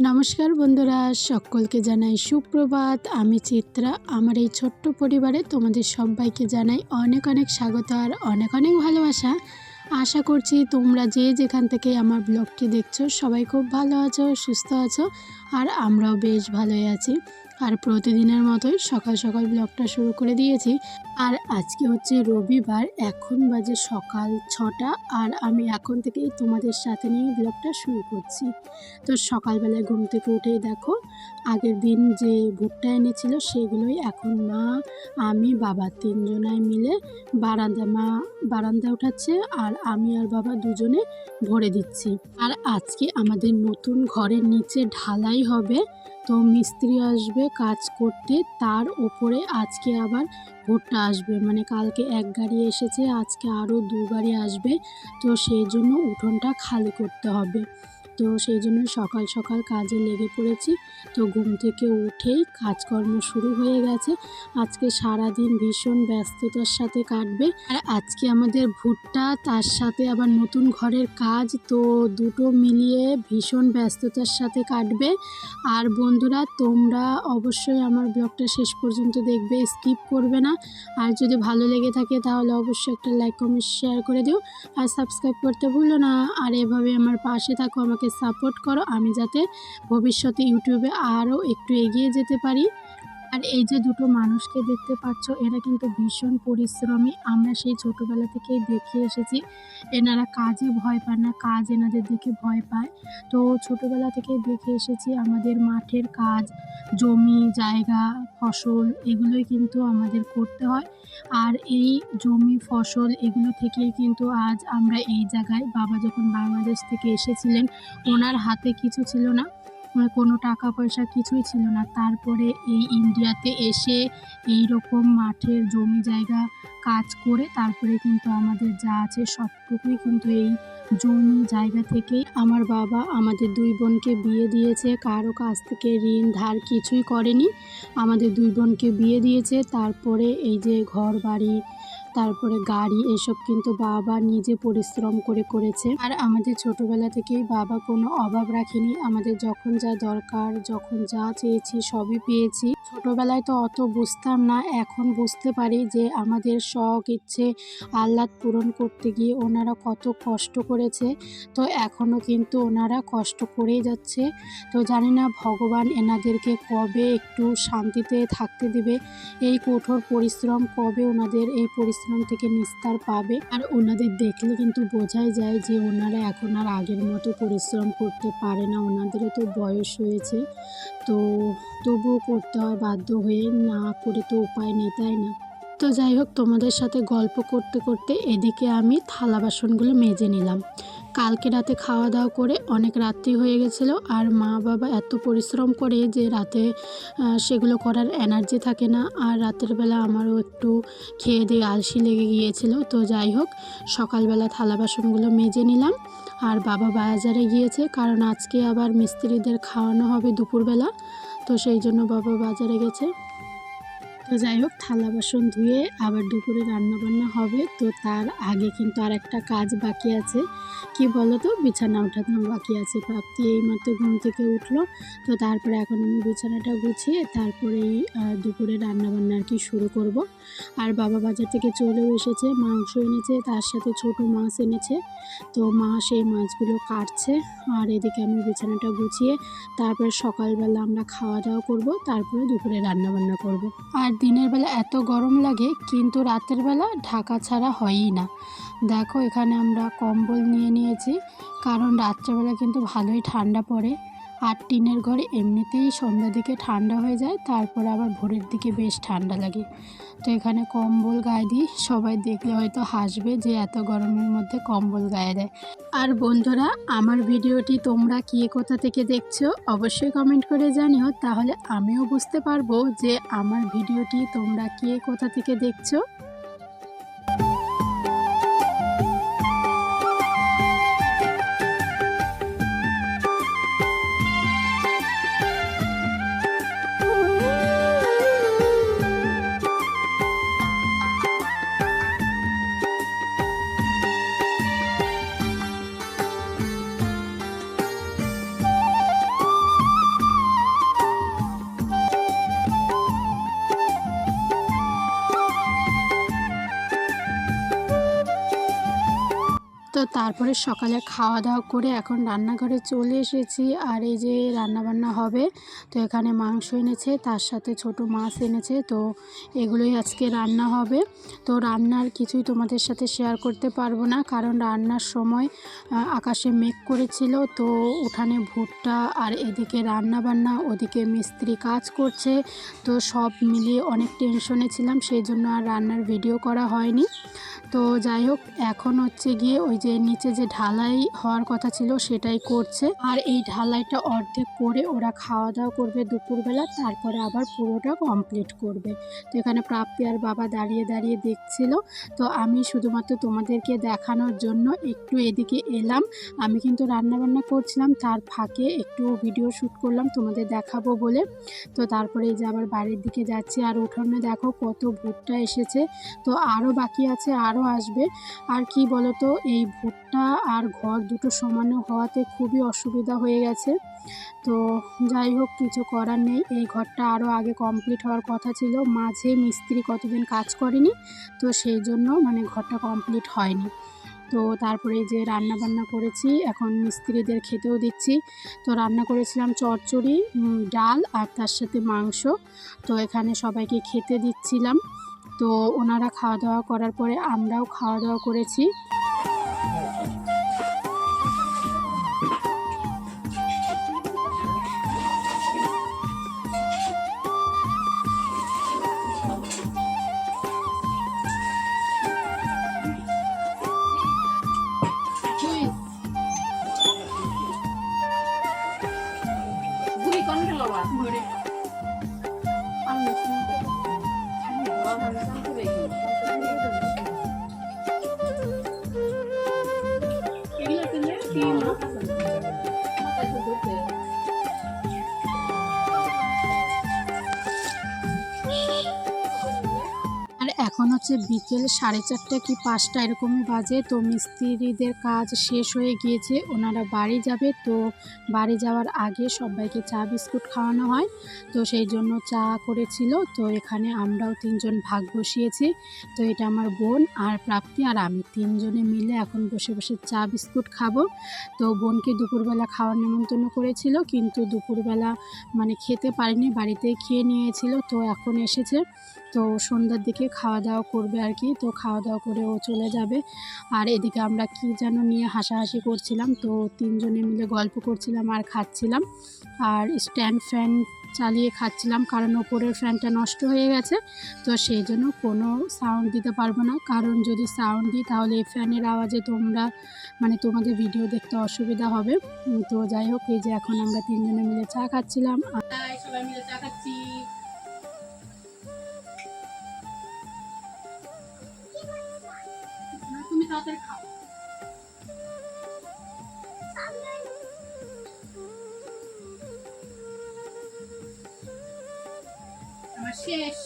নমস্কার বন্ধুরা, সকলকে জানাই সুপ্রভাত। আমি চিত্রা। আমার এই ছোট্ট পরিবারে তোমাদের সবাইকে জানাই অনেক অনেক স্বাগত আর অনেক অনেক ভালোবাসা। আশা করছি তোমরা যে যেখান থেকে আমার ব্লগটি দেখছ সবাই খুব ভালো আছো, সুস্থ আছো, আর আমরাও বেশ ভালোই আছি। আর প্রতিদিনের মতোই সকাল সকাল ব্লগটা শুরু করে দিয়েছি। আর আজকে হচ্ছে রবিবার, এখন বাজে সকাল ছটা আর আমি এখন থেকেই তোমাদের সাথে নিয়ে ব্লগটা শুরু করছি। তো সকালবেলায় ঘুম থেকে উঠেই দেখো, আগের দিন যে ভুট্টা এনেছিল সেগুলোই এখন মা, আমি, বাবা তিনজনায় মিলে বারান্দা মা, বারান্দা উঠাচ্ছে আর আমি আর বাবা দুজনে ভরে দিচ্ছি। আর আজকে আমাদের নতুন ঘরের নিচে ঢালাই হবে। তো মিস্ত্রি আসবে কাজ করতে, তার ওপরে আজকে আবার ভোটটা আসবে। মানে কালকে এক গাড়ি এসেছে, আজকে আরও দু গাড়ি আসবে, তো সেই জন্য উঠোনটা খালি করতে হবে। তো সেই জন্য সকাল সকাল কাজে লেগে পড়েছি। তো ঘুম থেকে উঠেই কাজকর্ম শুরু হয়ে গেছে। আজকে সারা দিন ভীষণ ব্যস্ততার সাথে কাটবে। আর আজকে আমাদের ভুট্টা, তার সাথে আবার নতুন ঘরের কাজ, তো দুটো মিলিয়ে ভীষণ ব্যস্ততার সাথে কাটবে। আর বন্ধুরা, তোমরা অবশ্যই আমার ব্লগটা শেষ পর্যন্ত দেখবে, স্কিপ করবে না। আর যদি ভালো লেগে থাকে, তাহলে অবশ্যই একটা লাইক, কমেন্ট, শেয়ার করে দিও। আর সাবস্ক্রাইব করতে ভুলো না। আর এভাবে আমার পাশে থাকো, আমাকে সাপোর্ট করো। আমি যাতে ভবিষ্যতে ইউটিউবে আরও একটু এগিয়ে যেতে পারি। আর এই যে দুটো মানুষকে দেখতে পাচ্ছ, এরা কিন্তু ভীষণ পরিশ্রমী। আমরা সেই ছোটোবেলা থেকেই দেখে এসেছি, এনারা কাজে ভয় পায় না, কাজ এনাদের দেখে ভয় পায়। তো ছোটোবেলা থেকেই দেখে এসেছি আমাদের মাঠের কাজ, জমি, জায়গা, ফসল, এগুলোই কিন্তু আমাদের করতে হয়। আর এই জমি, ফসল, এগুলো থেকেই কিন্তু আজ আমরা এই জায়গায় বাবা যখন বাংলাদেশ থেকে এসেছিলেন, ওনার হাতে কিছু ছিল না। কোনো টাকা পয়সা কিছুই ছিল না। তারপরে এই ইন্ডিয়াতে এসে এই রকম মাঠের জমি জায়গা কাজ করে তারপরে কিন্তু আমাদের যা আছে সবটুকুই কিন্তু এই জমি জায়গা থেকেই আমার বাবা আমাদের দুই বোনকে বিয়ে দিয়েছে। কারও কাছ থেকে ঋণ ধার কিছুই করেনি। আমাদের দুই বোনকে বিয়ে দিয়েছে। তারপরে এই যে ঘর বাড়ি তারপরে গাড়ি এসব কিন্তু বাবা নিজে পরিশ্রম করে করেছে। আর আমাদের ছোটবেলা থেকেই বাবা কোনো অভাব রাখেনি। আমাদের যখন যা দরকার, যখন যা চেয়েছি সবই পেয়েছি। ছোটবেলায় তো অত বুঝতাম না, এখন বুঝতে পারি যে আমাদের শখ, ইচ্ছে, আহ্লাদ পূরণ করতে গিয়ে ওনারা কত কষ্ট করেছে। তো এখনও কিন্তু ওনারা কষ্ট করেই যাচ্ছে। তো জানি না ভগবান এনাদেরকে কবে একটু শান্তিতে থাকতে দেবে। এই কঠোর পরিশ্রম কবে ওনাদের এই পরিশ্রম থেকে নিস্তার পাবে। আর ওনাদের দেখলে কিন্তু বোঝাই যায় যে ওনারা এখন আর আগের মতো পরিশ্রম করতে পারে না। ওনাদেরও তো বয়স হয়েছে। তো তবুও করতে হয়, বাধ্য হয়ে না করে তো উপায় নেই, তাই না? তো যাই হোক, তোমাদের সাথে গল্প করতে করতে এদিকে আমি থালা বাসনগুলো মেজে নিলাম। কালকে রাতে খাওয়া দাওয়া করে অনেক রাত্রি হয়ে গেছিল আর মা বাবা এত পরিশ্রম করে যে রাতে সেগুলো করার এনার্জি থাকে না। আর রাতের বেলা আমারও একটু খেয়ে দিয়ে আলসি লেগে গিয়েছিল। তো যাই হোক, সকালবেলা থালা বাসনগুলো মেজে নিলাম আর বাবা বাজারে গিয়েছে কারণ আজকে আবার মিস্ত্রিদের খাওয়ানো হবে দুপুরবেলা। তো সেই জন্য বাবা বাজারে গেছে। তো যাই হোক, থালা বাসন ধুয়ে আবার দুপুরে রান্না বান্না হবে। তো তার আগে কিন্তু আর একটা কাজ বাকি আছে। কি বলো তো বিছানা ওঠানো বাকি আছে। প্রাপ্তি এইমাত্র ঘুম থেকে উঠল। তো তারপরে এখন আমি বিছানাটা গুছিয়ে তারপরেই দুপুরে রান্না বান্না আর কি শুরু করব। আর বাবা বাজার থেকে চলেও এসেছে, মাংস এনেছে, তার সাথে ছোট মাছ এনেছে। তো মা সেই মাছগুলো কাটছে। আর এদিকে আমি বিছানাটা গুছিয়ে তারপরে সকালবেলা আমরা খাওয়া দাওয়া করব, তারপরে দুপুরে রান্না বান্না করব। আর দিনের বেলা এত গরম লাগে, কিন্তু রাতের বেলা ঢাকা ছাড়া হয়ই না। দেখো, এখানে আমরা কম্বল নিয়ে নিয়েছি, কারণ রাত্রেবেলা কিন্তু ভালোই ঠান্ডা পড়ে। আর টিনের ঘরে এমনিতেই সন্ধ্যা দিকে ঠান্ডা হয়ে যায়, তারপর আবার ভোরের দিকে বেশ ঠান্ডা লাগে। তো এখানে কম্বল গায়ে দিই, সবাই দেখলে হয়তো হাসবে যে এত গরমের মধ্যে কম্বল গায়ে দেয়। আর বন্ধুরা, আমার ভিডিওটি তোমরা কে কোথা থেকে দেখছ, অবশ্যই কমেন্ট করে জানিও, তাহলে আমিও বুঝতে পারব যে আমার ভিডিওটি তোমরা কে কোথা থেকে দেখছ। তারপরে সকালে খাওয়া দাওয়া করে এখন রান্নাঘরে চলে এসেছি। আর এই যে রান্নাবান্না হবে, তো এখানে মাংস এনেছে, তার সাথে ছোট মাছ এনেছে, তো এগুলোই আজকে রান্না হবে। তো রান্নার কিছুই তোমাদের সাথে শেয়ার করতে পারব না, কারণ রান্নার সময় আকাশে মেঘ করেছিল, তো উঠানে ভুট্টা আর এদিকে রান্না বান্না ওদিকে মিস্ত্রি কাজ করছে, তো সব মিলিয়ে অনেক টেনশনে ছিলাম, সেই জন্য আর রান্নার ভিডিও করা হয়নি। তো যাই হোক, এখন হচ্ছে গিয়ে ওই যে নিচে যে ঢালাই হওয়ার কথা ছিল সেটাই করছে। আর এই ঢালাইটা অর্ধেক করে ওরা খাওয়া দাওয়া করবে দুপুরবেলা, তারপরে আবার পুরোটা কমপ্লিট করবে। তো এখানে প্রাপ্তি আর বাবা দাঁড়িয়ে দাঁড়িয়ে দেখছিল। তো আমি শুধুমাত্র তোমাদেরকে দেখানোর জন্য একটু এদিকে এলাম। আমি কিন্তু রান্নাবান্না করছিলাম, তার ফাঁকে একটু ভিডিও শ্যুট করলাম, তোমাদের দেখাবো বলে। তো তারপরে এই যে আবার বাড়ির দিকে যাচ্ছি, আর উঠোনে দেখো কত ভুট্টা এসেছে। তো আরও বাকি আছে আরও আসবে। আর কি বলতো, এই ভুট্টা আর ঘর দুটো সমানো হওয়াতে খুবই অসুবিধা হয়ে গেছে। তো যাই হোক, কিছু করার নেই। এই ঘরটা আরও আগে কমপ্লিট হওয়ার কথা ছিল। মাঝে মিস্ত্রি কতদিন কাজ করেনি, তো সেই জন্য মানে ঘরটা কমপ্লিট হয়নি। তো তারপরে যে রান্না বান্না করেছি, এখন মিস্ত্রিদের খেতেও দিচ্ছি। তো রান্না করেছিলাম চচ্চড়ি ডাল আর তার সাথে মাংস। তো এখানে সবাইকে খেতে দিচ্ছিলাম। তো ওনারা খাওয়া দাওয়া করার পরে আমরাও খাওয়া দাওয়া করেছি। な。এখন হচ্ছে বিকেল সাড়ে চারটে কি পাঁচটা এরকমই বাজে, তো মিস্ত্রিদের কাজ শেষ হয়ে গিয়েছে, ওনারা বাড়ি যাবে, তো বাড়ি যাওয়ার আগে সবাইকে চা বিস্কুট খাওয়ানো হয়, তো সেই জন্য চা করেছিল, তো এখানে আমরাও তিনজন ভাগ বসিয়েছি, তো এটা আমার বোন আর প্রাপ্তি আর আমি তিনজনে মিলে এখন বসে বসে চা বিস্কুট খাব, তো বোনকে দুপুরবেলা খাওয়ার নিমন্ত্রণ করেছিল, কিন্তু দুপুরবেলা মানে খেতে পারিনি, বাড়িতে খেয়ে নিয়েছিল, তো এখন এসেছে, তো সন্ধ্যার দিকে খাওয়া দাওয়া করবে আর কি। তো খাওয়া দাওয়া করে ও চলে যাবে। আর এদিকে আমরা কি যেন নিয়ে হাসাহাসি করছিলাম। তো তিনজনে মিলে গল্প করছিলাম আর খাচ্ছিলাম। আর স্ট্যান্ড ফ্যান চালিয়ে খাচ্ছিলাম কারণ ওপরের ফ্যানটা নষ্ট হয়ে গেছে। তো সেই জন্য কোনো সাউন্ড দিতে পারব না। কারণ যদি সাউন্ড দিই তাহলে এই ফ্যানের আওয়াজে তোমরা মানে তোমাদের ভিডিও দেখতে অসুবিধা হবে। তো যাই হোক, এই যে এখন আমরা তিনজনে মিলে চা খাচ্ছিলাম। সবাই মিলে চা খাচ্ছি। না, শেষ।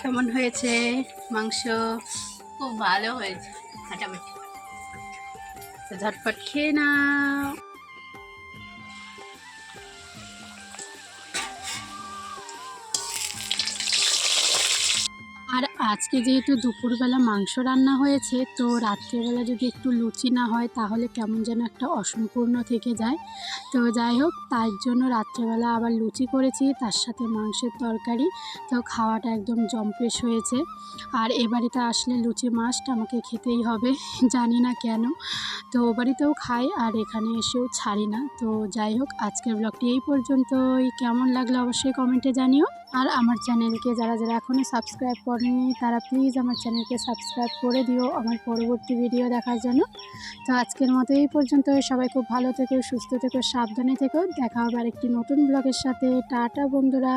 কেমন হয়েছে মাংস? খুব ভালো হয়েছে ঝটপট খেয়ে নাও। আজকে যেহেতু দুপুরবেলা মাংস রান্না হয়েছে, তো রাত্রেবেলা যদি একটু লুচি না হয়, তাহলে কেমন যেন একটা অসম্পূর্ণ থেকে যায়। তো যাই হোক, তার জন্য রাত্রেবেলা আবার লুচি করেছি, তার সাথে মাংসের তরকারি। তো খাওয়াটা একদম জম্পেশ হয়েছে। আর এ বাড়িতে আসলে লুচি মাছটা আমাকে খেতেই হবে, জানি না কেন। তো ও বাড়িতেও খাই আর এখানে এসেও ছাড়ি না। তো যাই হোক, আজকের ব্লগটি এই পর্যন্তই। কেমন লাগল অবশ্যই কমেন্টে জানিও। আর আমার চ্যানেলকে যারা যারা এখনও সাবস্ক্রাইব করেনি তারা প্লিজ আমার চ্যানেলকে সাবস্ক্রাইব করে দিও আমার পরবর্তী ভিডিও দেখার জন্য। তো আজকের মতো এই পর্যন্ত, সবাই খুব ভালো থেকো, সুস্থ থেকো, সাবধানে থেকো। দেখা হবে আরেকটি নতুন ব্লগের সাথে। টাটা বন্ধুরা।